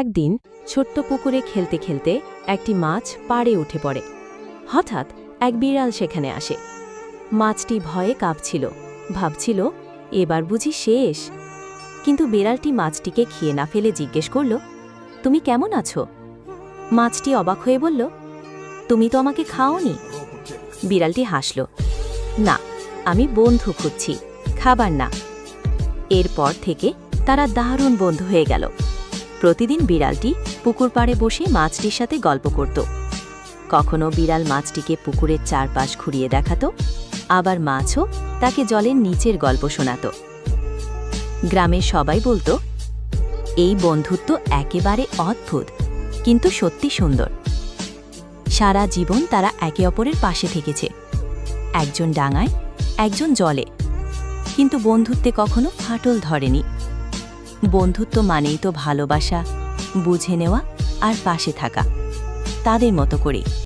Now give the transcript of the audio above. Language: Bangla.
একদিন ছোট্ট পুকুরে খেলতে খেলতে একটি মাছ পাড়ে উঠে পড়ে। হঠাৎ এক বিড়াল সেখানে আসে। মাছটি ভয়ে কাঁপছিল। ভাবছিল, এবার বুঝি শেষ? কিন্তু বিড়ালটি মাছটিকে খেয়ে না ফেলে জিজ্ঞেস করল, তুমি কেমন আছো? মাছটি অবাক হয়ে বলল, তুমি তো আমাকে খাওনি? বিড়ালটি হাসল, না, আমি বন্ধু খুঁজছি, খাবার না। এরপর থেকে তারা দারুণ বন্ধু হয়ে গেল। প্রতিদিন বিড়ালটি পুকুর পাড়ে বসে মাছটির সাথে গল্প করত। কখনো বিড়াল মাছটিকে পুকুরের চারপাশ ঘুরিয়ে দেখাত, আবার মাছও তাকে জলের নিচের গল্প শোনাত। গ্রামের সবাই বলতো, এই বন্ধুত্ব একেবারে অদ্ভুত, কিন্তু সত্যি সুন্দর। সারা জীবন তারা একে অপরের পাশে থেকেছে। একজন ডাঙায়, একজন জলে। কিন্তু বন্ধুত্বে কখনো ফাটল ধরেনি। বন্ধুত্ব মানেই তো ভালোবাসা বুঝে নেওয়া আর পাশে থাকা। তাদের মতো করেই।